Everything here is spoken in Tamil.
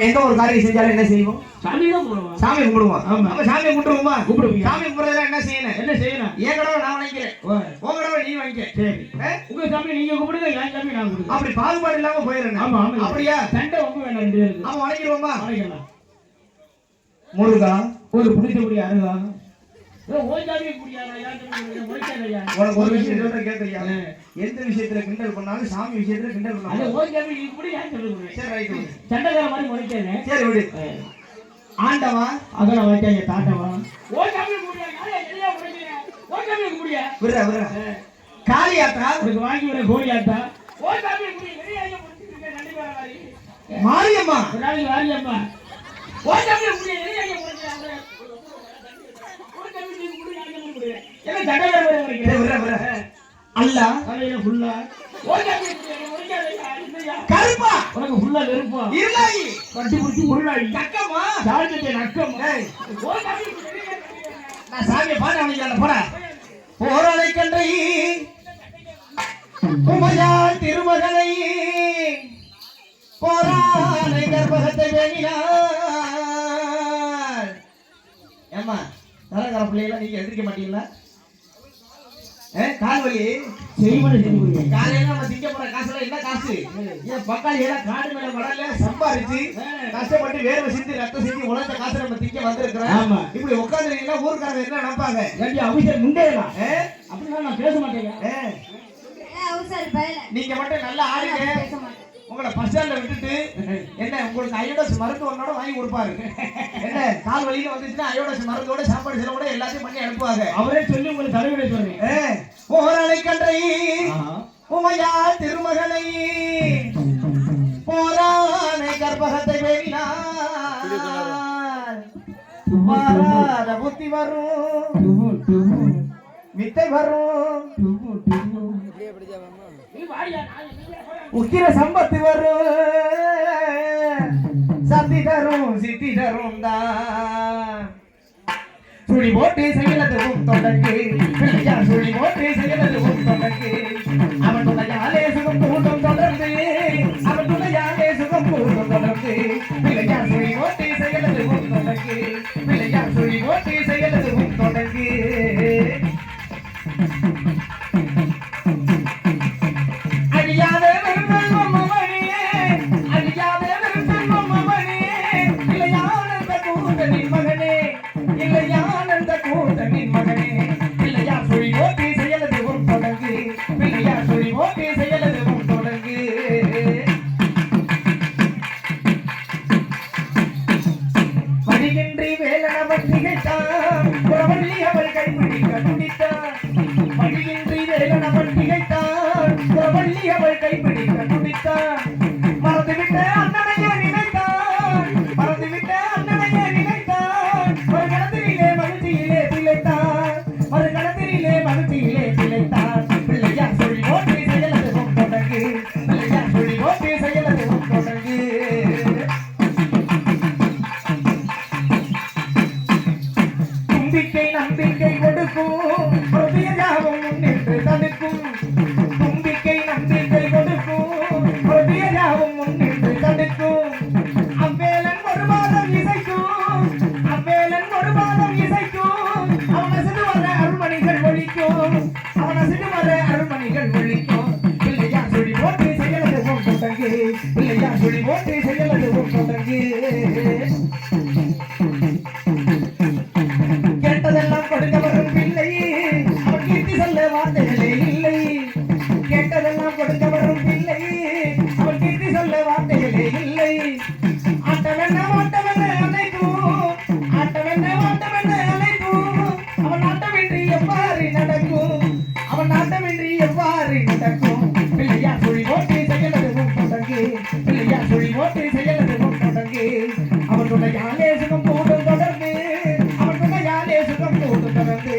எந்த ஒரு காரியம் செஞ்சாலும் என்ன செய்வோம்? சாமி தான் போடுவான் சாமி கும்பிடுவோம். அப்ப சாமி கும்பிடுவோமா. கும்பிடுவீங்க. சாமி கும்பிடுறதுல என்ன செய்யணும்? என்ன செய்யணும்? என் கடவை நான் வாங்கிக்கிறேன். உன் கடவை நீ வாங்கிக்க. சரி? உங்க சாமி நீங்க கும்பிடுங்க என் சாமி நான் கும்பிடுங்க அப்படி பாகுபாடு இல்லாம போயிடுறேன் ஆமா ஆமா. அப்படியா? சண்டை ரொம்ப வேண்டாம் ரெண்டு பேருக்கு. அவன் வணங்கிடுவோமா வணங்கிடலாம் முருகா. ஒரு பிடிச்சபடி அருகா. உனக்கு ஒரு விஷயம் சொல்ற கேட்கறியா எந்த விஷயத்துல கிண்டல் பண்ணாலும் சாமி விஷயத்துல கிண்டல் பண்ணாலும் சரி ரைட் சண்டைக்கார மாதிரி முடிக்காதே சரி விடு. ஆண்டவா? அகல வாய்க்காங்க தாண்டவா. விடுற விடுற. காளியாத்தா உனக்கு வாங்கி வர கோழியாத்தா மாதிரி மாரியம்மா ஒரு நாளைக்கு வாரியம்மா ஓய் சாமி குடி எதையா முடிக்கிறாங்க ஓய் சாமி நீ குடி நான் சாமி குடி என்ன சண்டைக்கார மாதிரி சரி, முடிக்கிறேன் விடுற விடுற அல்லா. ஃபுல்லா கருப்பா. உனக்கு ஃபுல்லா வெறுப்பா இருளாயி. கட்டி பிடிச்சி சார்ஜத்தை நக்கம்? எதையா முடிக்கிறாங்க நான் சாமியை பாட்டு அவனிக்கு போட. போராளை கன்றை உமையாள் திருமகனை போராளை கர்ப்பகத்தை வேணினார் ஏம்மா? தரகர பிள்ளைகள நீங்க எதிர்க்க மாட்டீங்களா? ஏ கால் வலி செய்வன காலையில நம்ம திங்க போற காசுல என்ன காசு? ஏன் பக்காளி எல்லாம் காடு மேல மடல சம்பாரிச்சு கஷ்டப்பட்டு வேர்வை சிந்தி ரத்தம் சிந்தி உழைச்ச காசு நம்ம திங்க வந்திருக்கிறோம். ஆமா. இப்படி உட்காந்துருந்தீங்கன்னா ஊருக்காரங்க என்ன நினைப்பாங்க? ஏண்டி அபிஷேக் முண்டேலாம்? அப்படின்னா நான் பேச மாட்டேங்க. நீங்க மட்டும் நல்லா உங்களை பஸ் ஸ்டாண்ட்ல விட்டுட்டு என்ன உங்களுக்கு அயோடஸ் மருத்துவனோட வாங்கி கொடுப்பாரு. என்ன கால் வலின்னு வந்துச்சுன்னா அயோடஸ் மருந்தோட சாப்பாடு செலவோட எல்லாத்தையும் பண்ணி அனுப்புவாங்க அவரே சொல்லி உங்களுக்கு தலைவிட சொல்றேன். ஏ, ஓராளை கன்றை உமையா திருமகனை போரானை கர்ப்பகத்தை வேணினார் புத்தி வரும் வித்தை வரும். உக்கிர சம்பத்து வரும் சத்தி தரும் சித்தி தரும் தான். சுழி போட்டு செயலதுவும் தொடங்கு சுழி போட்டு நம்பிக்கை பிரதியாவும் முன்னின்று தடுக்கும் தும்பிக்கை நம்பிக்கை கொடுக்கும் பிரதியாவும் முன்னின்று தடுக்கும் அவ்வேலன் ஒரு மாதம் இசைக்கும். அவ்வேலன் ஒரு மாதம் இசைக்கும். அவன் அசடு வர அருள்மணிகள் ஒழிக்கும். அவன் அசடு வர அருள்மணிகள் ஒழிக்கும். பிள்ளையா சுழி போட்டு செயலது உன் தொடங்கு. சுழி போட்டு செயலது உன் வந்து